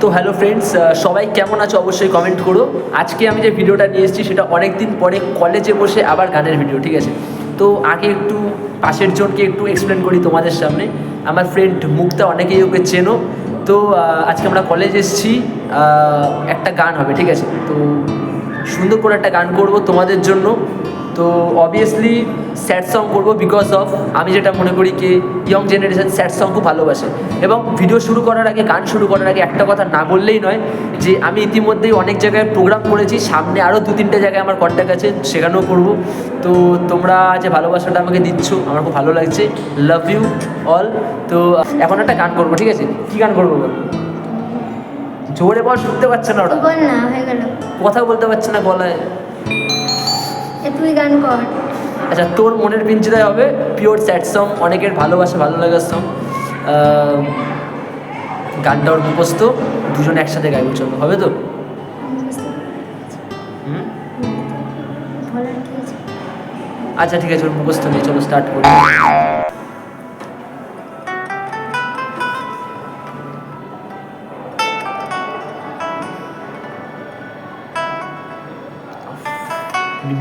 তো hello friends সবাই কেমন আছো অবশ্যই কমেন্ট করো। আজকে আমি যে ভিডিওটা নিয়ে এসেছি, সেটা অনেক দিন পরে কলেজে বসে আবার গানের ভিডিও ঠিক আছে? তো আগে একটু পাশের জনকে একটু এক্সপ্লেন করি তোমাদের সামনে। আমার ফ্রেন্ড মুক্তা, অনেকেই ওকে চেনো। তো আজকে আমরা কলেজ এসেছি একটা গান হবে, ঠিক আছে? তো সুন্দর করে একটা গান করব তোমাদের জন্য। তো অবভিয়াসলি স্যাড সং করব বিকজ অফ আমি যেটা মনে করি কি ইয়ং জেনারেশন স্যাড সং খুব ভালোবাসে। এবং ভিডিও শুরু করার আগে গান শুরু করার আগে একটা কথা না বললেই নয় যে আমি ইতিমধ্যেই অনেক জায়গায় প্রোগ্রাম করেছি সামনে আরও দু তিনটে জায়গায় আমার কন্ট্যাক্ট আছে সেখানেও করব। তো তোমরা যে ভালোবাসাটা আমাকে দিচ্ছ আমার খুব ভালো লাগছে। লাভ ইউ অল তো এখন একটা গান করব ঠিক আছে? কী গান করব জোরে বল শুনতে পাচ্ছে না ওটা হয়ে কথা বলতে পারছে না গলায়। তুই গান কর। আচ্ছা তোর মনের পিঞ্জিরায় হবে পিওর স্যাড সং অনেকের ভালোবাসা ভালো লাগার সং গানটা ওর মুখস্থ দুজন একসাথে গাইবো চলো হবে তো? আচ্ছা ঠিক আছে ওর মুখস্থ নিয়ে চলো স্টার্ট করি।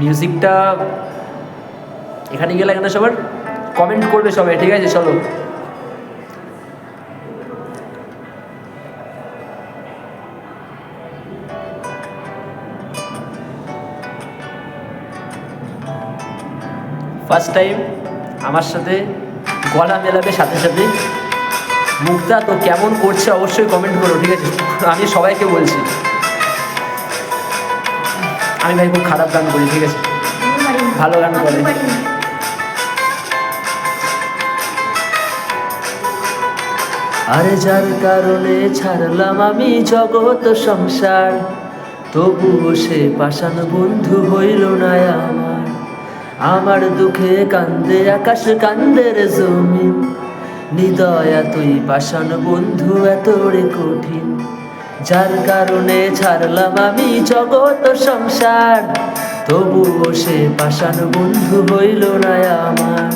মিউজিকটা এখানে গেলে এখানে সবার কমেন্ট করবে সবাই, ঠিক আছে? চলো। ফার্স্ট টাইম আমার সাথে গলা মেলাবে সাথে সাথে। মুক্তা, তো কেমন করছে অবশ্যই কমেন্ট করো, ঠিক আছে? আমি সবাইকে বলছি। আমি ভাই খুব খারাপ গান করি ঠিক আছে। ভালো গান করে। আরে যার কারণে ছাড়লাম আমি জগৎ সংসার, তবুও সে পাষাণ বন্ধু হইল না আমার আমার দুঃখে কান্দে আকাশ কান্দে রে জমিন, নিদয়া তুই পাষাণ বন্ধু এত রে কঠিন যার কারণে ছাড়লাম আমি জগৎ সংসার। তবুও সে পাষাণ বন্ধু হইল না আমার।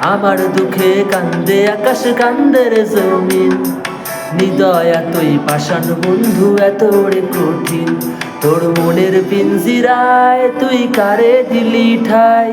আমার দুঃখে কান্দে, আকাশ কান্দের জমিন। নিদয়া তুই পাষাণ বন্ধু এত রে কঠিন। তোর মনের পিঞ্জিরায় তুই কারে দিলি ঠাই?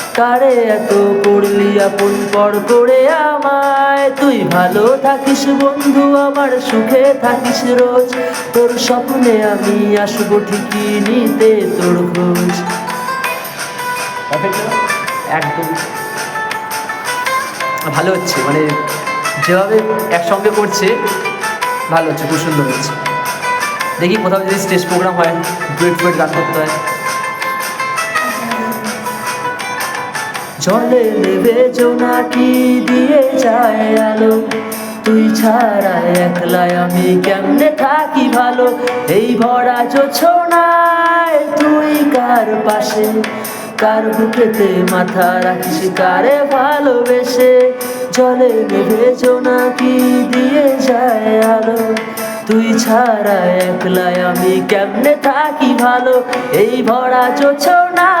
কারে এত করলি আপন পর করে আমায়। তুই ভালো থাকিস বন্ধু আমার সুখে থাকিস রোজ। তোর স্বপ্নে আমি আসব ঠিকই নিতে তোর খোঁজ। একদম ভালো হচ্ছে মানে যেভাবে একসঙ্গে করছে ভালো হচ্ছে খুব সুন্দর হচ্ছে। দেখি কোথাও যদি স্টেজ প্রোগ্রাম হয় ডুয়েট ফুয়েট গান করতে হয়। জলে নেবে জোনাকি দিয়ে যায় আলো। তুই ছাড়া একলাই আমি কেমনে থাকি ভালো? এই ভরা জোছনায় তুই কার পাশে? কার বুকেতে মাথা রাখিস, কারে ভালোবেসে? জলে নেবে জোনাকি দিয়ে যায় আলো। তুই ছাড়া একলায় আমি কেমনে থাকি ভালো? এই ভরা জোছনায়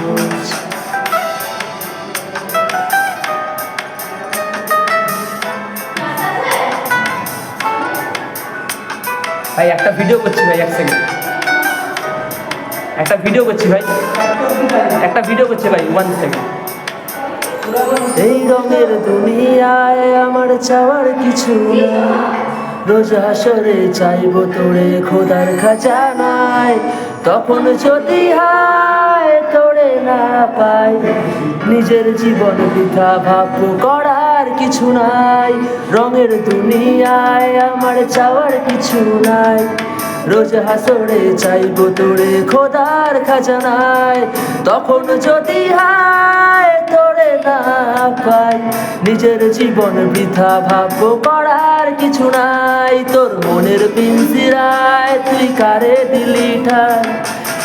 ভাই, একটা ভিডিও করছি ভাই, এক সেকেন্ড একটা ভিডিও করছি ভাই। একটা ভিডিও করছি ভাই ওয়ান সেকেন্ড এই রঙের দুনিয়ায় আমার চাওয়ার কিছু না রোজ চাইব তোরে খোদার খাজানায়। তখন যদি হায় তোরে না পাই, নিজের জীবন বৃথা ভাব করার কিছু নাই। রঙের দুনিয়ায় আমার চাওয়ার কিছু নাই। রোজ হাসরে চাইব তোরে খোদার খাজানায়। তখন যদি হায় তোরে না পাই, নিজের জীবন বৃথা ভাববো করার কিছু নাই। তোর মনের পিঞ্জিরায় তুই কারে দিলি ঠাই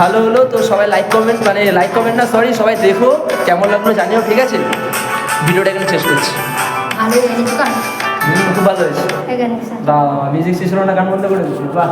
ভালো হলো তো সবাই লাইক কমেন্ট মানে লাইক কমেন্ট না সরি সবাই দেখো কেমন লাগল জানিও ঠিক আছে? ভিডিওটা এখানে শেষ করছি। খুব ভালো হয়েছে। বা মিউজিক না গান বন্ধ করে দিচ্ছি বাহ।